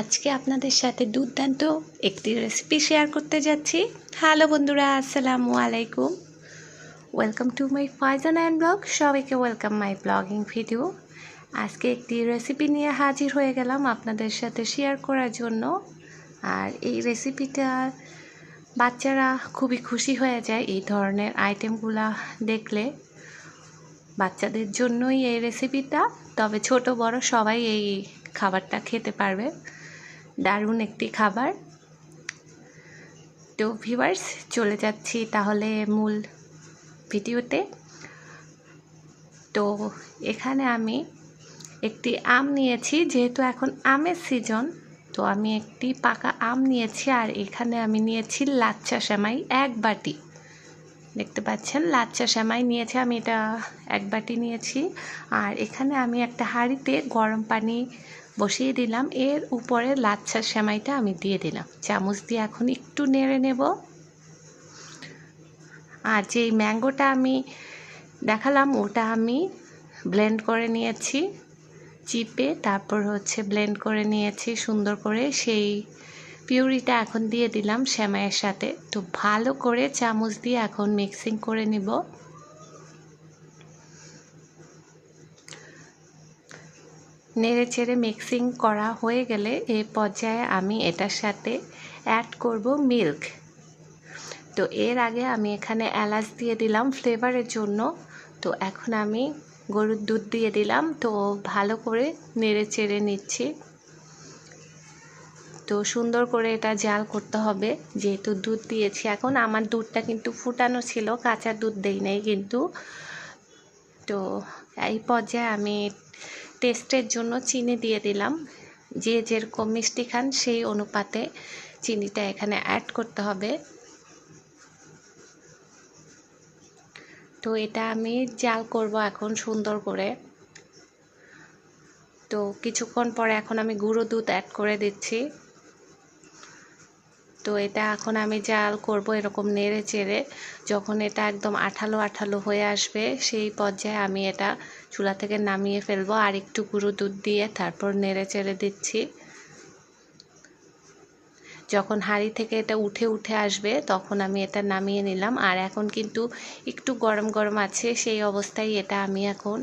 আজকে আপনাদের সাথে দুর্দান্ত একটি রেসিপি শেয়ার করতে যাচ্ছি। হ্যালো বন্ধুরা, আসসালামু আলাইকুম। Welcome to my Faizan and vlog সবাইকে ওয়েলকাম মাই ব্লগিং ভিডিও আজকে একটি রেসিপি নিয়ে হাজির হয়ে গেলাম আপনাদের সাথে শেয়ার করার জন্য। আর এই রেসিপিটা বাচ্চারা খুবই খুশি হয়ে যায় এই ধরনের আইটেমগুলা দেখলে। বাচ্চাদের জন্যই এই রেসিপিটা তবে ছোট বড় সবাই এই খাবারটা খেতে পারবে। দারুণ একটি খাবার। তো ভিভার্স চলে যাচ্ছি তাহলে মূল ভিডিওতে। তো এখানে আমি একটি আম নিয়েছি, যেহেতু এখন আমের সিজন তো আমি একটি পাকা আম নিয়েছি আর এখানে আমি নিয়েছি লাচ্চা সেমাই এক বাটি। দেখতে পাচ্ছেন লাচ্চা সেমাই নিয়েছি আমি, এটা এক বাটি নিয়েছি। আর এখানে আমি একটা হাঁড়িতে গরম পানি বসিয়ে দিলাম। এর উপরে লাচ্ছা সেমাইটা আমি দিয়ে দিলাম। চামচ দিয়ে এখন একটু নেড়ে নেব। আর যেই ম্যাঙ্গোটা আমি দেখালাম, ওটা আমি ব্লেন্ড করে নিয়েছি। চিপে তারপর হচ্ছে ব্লেন্ড করে নিয়েছি সুন্দর করে। সেই পিউরিটা এখন দিয়ে দিলাম সেমাইয়ের সাথে। তো ভালো করে চামচ দিয়ে এখন মিক্সিং করে নিব। নেড়ে চেড়ে মিক্সিং করা হয়ে গেলে এ পর্যায়ে আমি এটার সাথে অ্যাড করব মিল্ক তো এর আগে আমি এখানে এলাচ দিয়ে দিলাম ফ্লেভারের জন্য। তো এখন আমি গরুর দুধ দিয়ে দিলাম। তো ভালো করে নেড়ে চেড়ে নিচ্ছি। তো সুন্দর করে এটা জাল করতে হবে। যেহেতু দুধ দিয়েছি, এখন আমার দুধটা কিন্তু ফুটানো ছিল, কাঁচা দুধ দেই নাই কিন্তু। তো এই পর্যায়ে আমি টেস্টের জন্য চিনি দিয়ে দিলাম। যে যেরকম মিষ্টি খান, সেই অনুপাতে চিনিটা এখানে অ্যাড করতে হবে। তো এটা আমি জাল করব এখন সুন্দর করে। তো কিছুক্ষণ পরে এখন আমি গুঁড়ো দুধ অ্যাড করে দিচ্ছি। তো এটা এখন আমি জাল করব এরকম নেড়ে চেড়ে। যখন এটা একদম আঠালো আঠালো হয়ে আসবে, সেই পর্যায়ে আমি এটা চুলা থেকে নামিয়ে ফেলব। আর একটু গুঁড়ো দুধ দিয়ে তারপর নেড়ে চেড়ে দিচ্ছি। যখন হাঁড়ি থেকে এটা উঠে উঠে আসবে, তখন আমি এটা নামিয়ে নিলাম। আর এখন কিন্তু একটু গরম গরম আছে, সেই অবস্থায় এটা আমি এখন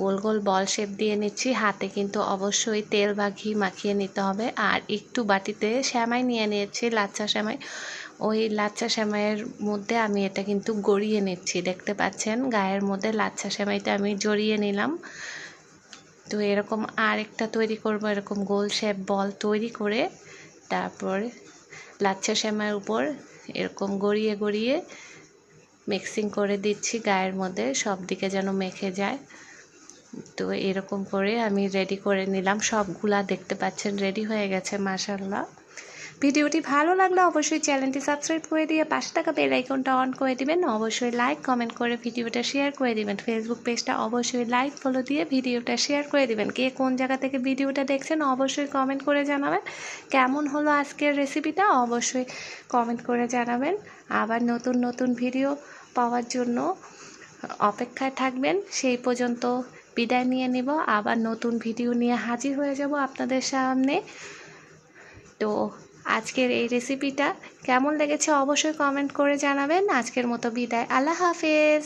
গোল গোল বল শেপ দিয়ে নিচ্ছি। হাতে কিন্তু অবশ্যই তেল বা ঘি মাখিয়ে নিতে হবে। আর একটু বাটিতে শ্যামাই নিয়ে নিয়েছি লাচ্চা শ্যামাই ওই লাচ্চা শ্যামাইয়ের মধ্যে আমি এটা কিন্তু গড়িয়ে নিচ্ছি। দেখতে পাচ্ছেন, গায়ের মধ্যে লাচ্চা শ্যামাইটা আমি জড়িয়ে নিলাম। তো এরকম আরেকটা তৈরি করব, এরকম গোল শেপ বল তৈরি করে তারপর লাচ্ছা শ্যামার উপর এরকম গড়িয়ে গড়িয়ে মিক্সিং করে দিচ্ছি গায়ের মধ্যে, সব দিকে যেন মেখে যায়। তো এরকম করে আমি রেডি করে নিলাম। সবগুলা দেখতে পাচ্ছেন রেডি হয়ে গেছে মাসাল্লাহ ভিডিওটি ভালো লাগলে অবশ্যই চ্যানেলটি সাবস্ক্রাইব করে দিয়ে পাশে থাকা বেল আইকনটা অন করে দিবেন। অবশ্যই লাইক, কমেন্ট করে ভিডিওটা শেয়ার করে দিবেন। ফেসবুক পেজটা অবশ্যই লাইক ফলো দিয়ে ভিডিওটা শেয়ার করে দিবেন। কে কোন জায়গা থেকে ভিডিওটা দেখছেন অবশ্যই কমেন্ট করে জানাবেন। কেমন হলো আজকের রেসিপিটা অবশ্যই কমেন্ট করে জানাবেন। আবার নতুন নতুন ভিডিও পাওয়ার জন্য অপেক্ষায় থাকবেন। সেই পর্যন্ত বিদায় নিয়ে নিব। আবার নতুন ভিডিও নিয়ে হাজির হয়ে যাব আপনাদের সামনে। তো আজকের এই রেসিপিটা কেমন লেগেছে অবশ্যই কমেন্ট করে জানাবেন। আজকের মতো বিদায়। আল্লাহ হাফেজ।